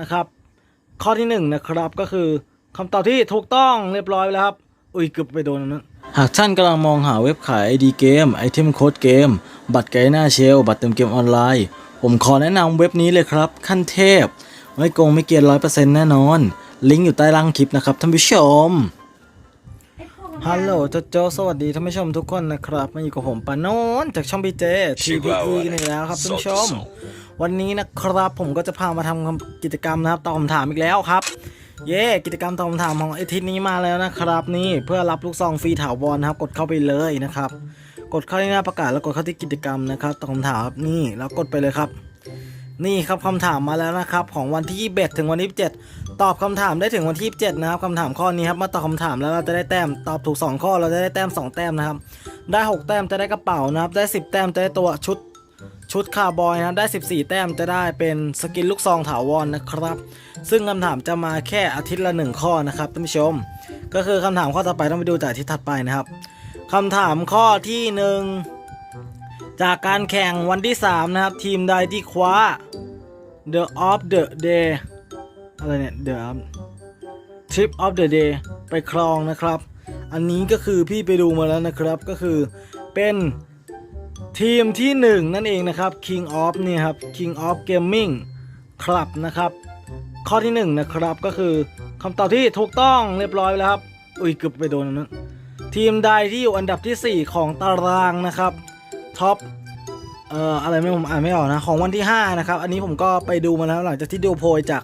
นะครับ ข้อที่หนึ่งนะครับก็คือคำตอบที่ถูกต้องเรียบร้อยแล้วครับ อุ้ยเกือบไปโดนนนั้นหากท่านกำลังมองหาเว็บขาย ID เกมไอเทมโค้ดเกม บัตรไกด์หน้าเชล บัตรเติมเกมออนไลน์ ผมขอแนะนำเว็บนี้เลยครับ ขั้นเทพ ไม่โกงไม่เกียนร้อยเปอร์เซ็นต์แน่นอน ลิงก์อยู่ใต้ล่างคลิปนะครับท่านผู้ชม ฮัลโหลโจโจสวัสดีท่านผู้ชมทุกคนนะครับมาอยู่กับผมปานนท์จากช่องพีเจทีพีอีกันอีกแล้วครับท่านผู้ชม วันนี้นะครับผมก็จะพามาทำกิจกรรมนะครับตอบคำถามอีกแล้วครับ เย้กิจกรรมตอบคำถามของอาทิตย์นี้มาแล้วนะครับ นี่เพื่อรับลูกซองฟรีถาวรนะครับกดเข้าไปเลยนะครับ กดเข้าที่หน้าประกาศแล้วกดเข้าที่กิจกรรมนะครับตอบคำถามครับนี่แล้วกดไปเลยครับ นี่ครับคำถามมาแล้วนะครับ ของวันที่21ถึงวันที่7ตอบคำถามได้ถึงวันที่7นะครับคำถามข้อนี้ครับมาตอบคำถามแล้วเราจะได้แต้มตอบถูก 2 ข้อเราจะได้แต้ม 2 แต้มนะครับ ได้ 6 แต้มจะได้กระเป๋านะครับ ได้ 10 แต้มจะได้ตัวชุดชุดคาร์บอยนะครับได้ 14 แต้มจะได้เป็นสกินลูกซองถาวรนะครับ ซึ่งคำถามจะมาแค่อาทิตย์ละ 1 ข้อนะครับท่านผู้ชม ก็คือคำถามข้อต่อไปต้องไปดูจากอาที่ถัดไปนะครับคำถามข้อที่หนึ่ง จากการแข่งวันที่ 3 นะครับ ทีมใดที่คว้า The of the Day อะไรเนี่ย The Trip of the Day ไปครองนะครับ อันนี้ก็คือพี่ไปดูมาแล้วนะครับก็คือเป็นทีมที่ 1 นั่นเองนะครับ King of เนี่ยครับ King of Gaming Club นะครับ ข้อที่ 1 นะครับก็คือคำตอบที่ถูกต้องเรียบร้อยแล้วครับ อุ้ยเกือบไปโดนนนั้นทีมใดที่อยู่อันดับทีสี่4 ของตารางนะครับ ท็อปเอ่ออะไรไม่ผมอ่านไม่ออกนะ ของวันที่ 5 นะครับ อันนี้ผมก็ไปดูมาแล้วหลังจากที่ดูโพยจาก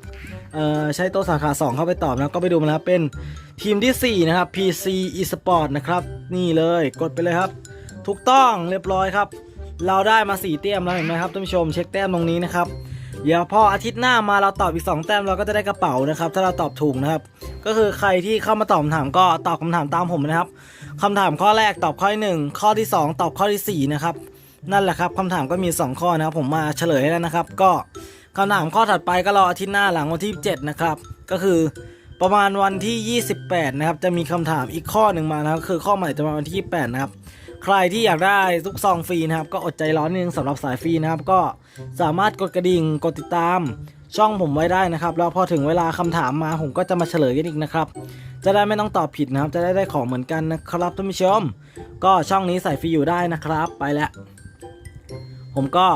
เอ่อใช้โต๊ะสาขา 2 เข้าไปตอบนะก็ไปดูมาแล้วเป็นทีมทีสี่4 นะครับ PC Esport นะครับ นี่เลยกดไปเลยครับ ถูกต้องเรียบร้อยครับ เราได้มา4แต้มแล้วเห็นไหมครับท่านผู้ชมเช็คแต้มตรงนี้นะครับ เดี๋ยวพออาทิตย์หน้ามาเราตอบอีก 2 แต้มเราก็จะได้กระเป๋านะครับ ถ้าเราตอบถูกนะครับ ก็คือใครที่เข้ามาตอบคำถามก็ตอบคำถามตามผมนะครับคำถามข้อแรกตอบข้อที่หนึ่งข้อที่สองตอบข้อที่สี่นะครับนั่นแหละครับคำถามก็มี 2 ข้อนะครับ ผมมาเฉลยให้แล้วนะครับ ก็คำถามข้อถัดไปก็รออาทิตย์หน้าหลังวันที่7นะครับก็คือประมาณวันที่ 28 นะครับ จะมีคำถามอีกข้อหนึ่งมานะครับคือข้อใหม่จะมาวันที่ 28 นะครับ ใครที่อยากได้ทุกซองฟรีนะครับ ก็อดใจร้อนนิดนึงสำหรับสายฟรีนะครับ ก็สามารถกดกระดิ่งกดติดตามช่องผมไว้ได้นะครับ แล้วพอถึงเวลาคำถามมาผมก็จะมาเฉลยกันอีกนะครับ จะได้ไม่ต้องตอบผิดนะครับ จะได้ได้ของเหมือนกันนะครับท่านผู้ชม ก็ช่องนี้ใส่ฟรีอยู่ได้นะครับ ไปแล้ว ผมก็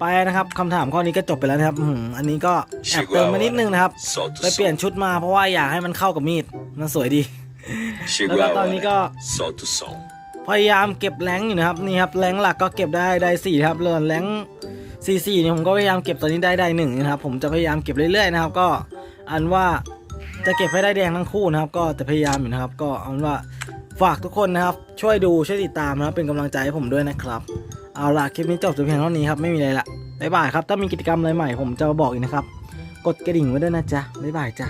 ไปนะครับคำถามข้อนี้ก็จบไปแล้วนะครับอืมอันนี้ก็แอบเติมมานิดนึงนะครับ ไปเปลี่ยนชุดมาเพราะว่าอยากให้มันเข้ากับมีด มันสวยดี Chegou Ela a tá hora. ali com a- Solta o som. พยายามเก็บแรงอยู่นะครับนี่ครับแรงหลักก็เก็บได้ได้สี่ครับเรือนแรงสี่สี่เนี่ยผมก็พยายามเก็บตอนนี้ได้ได้หนึ่งนะครับ ผมจะพยายามเก็บเรื่อยๆนะครับ ก็อันว่าจะเก็บให้ได้แดงทั้งคู่นะครับ ก็จะพยายามอยู่นะครับ ก็เอาเป็นว่าฝากทุกคนนะครับ ช่วยดูช่วยติดตามนะครับเป็นกำลังใจให้ผมด้วยนะครับ เอาล่ะคลิปนี้จบแต่เพียงเท่านี้ครับไม่มีอะไรละบ๊ายบายครับถ้ามีกิจกรรมอะไรใหม่ผมจะมาบอกอีกนะครับ กดกระดิ่งไว้ด้วยนะจ๊ะบ๊ายบายจ้ะ